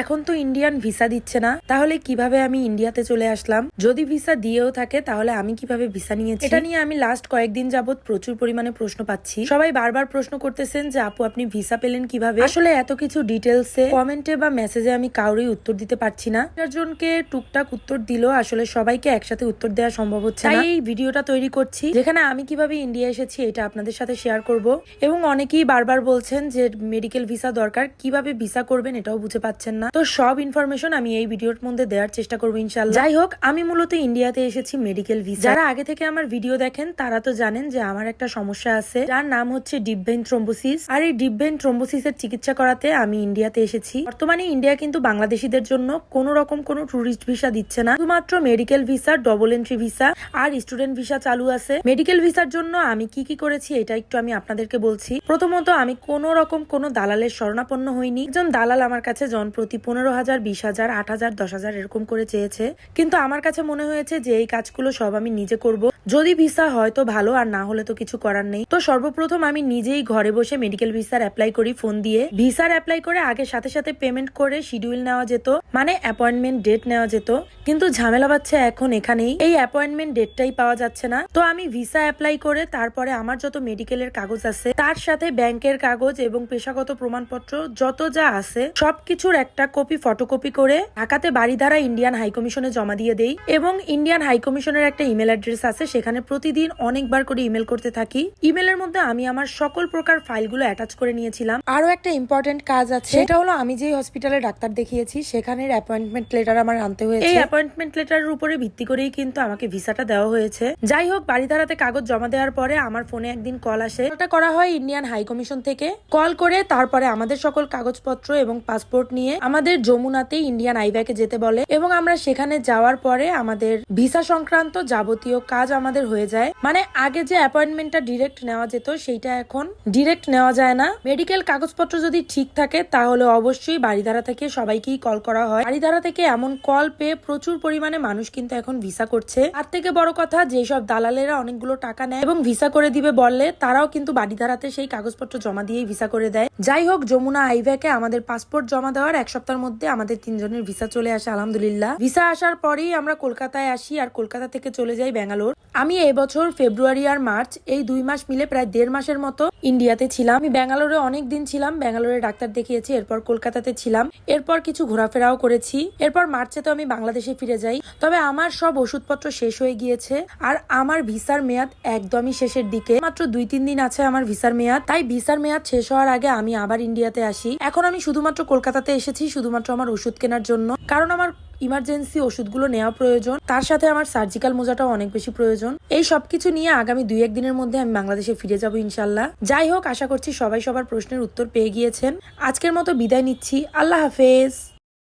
এখন তো Indian visa দিচ্ছে না, তাহলে কীভাবে আমি ইন্ডিয়াতে চলে আসলাম? যদি ভিসা দিয়েও থাকে, তাহলে আমি কীভাবে ভিসা নিয়েছি? এটা নিয়ে আমি লাস্ট কয়েকদিন যাবত প্রচুর পরিমাণে প্রশ্ন পাচ্ছি। সবাই বারবার প্রশ্ন করতেছেন যে, আপু, আপনি ভিসা পেলেন কীভাবে? আসলে এত কিছু ডিটেলসে কমেন্টে বা মেসেজে আমি কাউরই উত্তর দিতে পারছি না। জনকে টুকটাক উত্তর দিলেও আসলে সবাইকে একসাথে উত্তর দেওয়া সম্ভব হচ্ছে না। এই ভিডিওটা তৈরি করছি, যেখানে আমি কীভাবে ইন্ডিয়া এসেছি, এটা আপনাদের সাথে শেয়ার করব। এবং অনেকেই বারবার বলছেন যে মেডিকেল ভিসা দরকার, কীভাবে ভিসা করবেন, এটাও বুঝে পাচ্ছেন না। তো সব ইনফরমেশন আমি এই ভিডিওর মধ্যে দেওয়ার চেষ্টা করব ইনশাল্লাহ যাই হোক আমি মূলত ইন্ডিয়াতে এসেছি মেডিকেল ভিসা যারা আগে থেকে আমার ভিডিও দেখেন, তারা তো জানেন যে আমার একটা সমস্যা আছে। যার নাম হচ্ছে ডিপভেন থ্রোম্বোসিস আর এই ডিপভেন থ্রোম্বোসিসের চিকিৎসা করাতে আমি ইন্ডিয়াতে এসেছি। বর্তমানে ইন্ডিয়া কিন্তু বাংলাদেশিদের জন্য কোনো রকম কোনো ট্যুরিস্ট ভিসা দিচ্ছে না। শুধুমাত্র medical visa double entry visa আর স্টুডেন্ট ভিসা চালু আছে। মেডিকেল ভিসার জন্য আমি কি কি করেছি, এটা একটু আমি আপনাদেরকে বলছি। প্রথমত, আমি কোনো রকম কোনো দালালের শরণাপন্ন হইনি। একজন দালাল আমার কাছে জন প্রতি পনেরো হাজার, বিশ হাজার, আট হাজার, দশ হাজার এরকম করে চেয়েছে। কিন্তু আমার কাছে মনে হয়েছে যে এই কাজগুলো সব আমি নিজে করব। যদি ভিসা হয় তো ভালো, আর না হলে তো কিছু করার নেই। তো সর্বপ্রথম আমি নিজেই ঘরে বসে মেডিকেল ভিসার অ্যাপ্লাই করি ফোন দিয়ে। ভিসার অ্যাপ্লাই করে আগে সাথে সাথে পেমেন্ট করে শিডিউল নেওয়া যেত মানে অ্যাপয়েন্টমেন্ট ডেট নেওয়া যেত। কিন্তু ঝামেলা পাচ্ছে এখন এখানেই। এই অ্যাপয়েন্টমেন্ট ডেটটাই পাওয়া যাচ্ছে না। তো আমি ভিসা অ্যাপ্লাই করে তারপরে আমার যত মেডিকেলের কাগজ আছে, তার সাথে ব্যাংকের কাগজ এবং পেশাগত প্রমাণপত্র যত যা আছে, সবকিছুর একটা কপি ফটোকপি করে ঢাকাতে বাড়িধারা ইন্ডিয়ান হাইকমিশনে জমা দিয়ে দেই। এবং ইন্ডিয়ান হাই কমিশনের একটা ইমেল অ্যাড্রেস আছে সেখানে প্রতিদিন অনেকবার করে ইমেল করতে থাকি। ইমেলের মধ্যে আমি আমার সকল প্রকার ফাইলগুলো অ্যাটাচ করে নিয়েছিলাম। আরও একটা ইম্পর্টেন্ট কাজ আছে। সেটা হলো আমি যে হসপিটালে ডাক্তার দেখিয়েছি সেখানের অ্যাপয়েন্টমেন্ট লেটার আমার আনতে হয়েছে। এই অ্যাপয়েন্টমেন্ট লেটারের উপরে ভিত্তি করেই কিন্তু আমাকে ভিসাটা দেওয়া হয়েছে। যাই হোক বাড়িধারাতে কাগজ জমা দেওয়ার পরে আমার ফোনে একদিন কল আসে। ওটা করা হয় ইন্ডিয়ান হাই কমিশন থেকে। কল করে তারপরে আমাদের সকল কাগজপত্র এবং পাসপোর্ট নিয়ে আমাদের যমুনাতে ইন্ডিয়ান আইব্যাকে যেতে বলে। এবং আমরা সেখানে যাওয়ার পরে আমাদের ভিসা সংক্রান্ত যাবতীয় কাজ আমাদের হয়ে যায়। মানে আগে যে অ্যাপয়েন্টমেন্টটা ডিরেক্ট নেওয়া যেত, সেইটা এখন ডিরেক্ট নেওয়া যায় না। মেডিকেল কাগজপত্র যদি ঠিক থাকে, তাহলে অবশ্যই বাড়িধারা থেকে সবাইকেই কল করা হয়। বাড়িধারা থেকে এমন কল পেয়ে প্রচুর পরিমাণে মানুষ কিন্তু এখন ভিসা করছে। তার থেকে বড় কথা, যেসব দালালেরা অনেকগুলো টাকা নেয় এবং ভিসা করে দিবে বললে, তারাও কিন্তু বাড়িধারাতে সেই কাগজপত্র জমা দিয়েই ভিসা করে দেয়। যাই হোক, যমুনা আইভ্যাকে আমাদের পাসপোর্ট জমা দেওয়ার এক সপ্তাহের মধ্যে আমাদের তিনজনের ভিসা চলে আসে, আলহামদুলিল্লাহ। ভিসা আসার পরেই আমরা কলকাতায় আসি, আর কলকাতা থেকে চলে যাই ব্যাঙ্গালোর। আমি এবছর ফেব্রুয়ারি আর মার্চ এই দুই মাস মিলে প্রায় দেড় মাসের মতো ইন্ডিয়াতে ছিলাম। আমি ব্যাঙ্গালোরে অনেক দিন ছিলাম। ব্যাঙ্গালোরে ডাক্তার দেখিয়েছি, এরপর কলকাতাতে ছিলাম। এরপর কিছু ঘোরাফেরাও করেছি। এরপর মার্চে তো আমি বাংলাদেশে ফিরে যাই। তবে আমার সব ওষুধপত্র শেষ হয়ে গিয়েছে আর আমার ভিসার মেয়াদ একদমই শেষের দিকে। মাত্র দুই, তিন দিন আছে আমার ভিসার মেয়াদ। তাই ভিসার মেয়াদ শেষ হওয়ার আগে আমি আবার ইন্ডিয়াতে আসি। এখন আমি শুধুমাত্র কলকাতাতে এসেছি, শুধুমাত্র আমার ওষুধ কেনার জন্য। কারণ আমার ইমার্জেন্সি ওষুধগুলো নেওয়া প্রয়োজন। তার সাথে আমার সার্জিক্যাল মোজাটাও অনেক বেশি প্রয়োজন। এই সবকিছু নিয়ে আগামী দুই একদিনের মধ্যে আমি বাংলাদেশে ফিরে যাব ইনশাল্লাহ যাই হোক, আশা করছি সবাই সবার প্রশ্নের উত্তর পেয়ে গিয়েছেন। আজকের মতো বিদায় নিচ্ছি। আল্লাহ হাফেজ।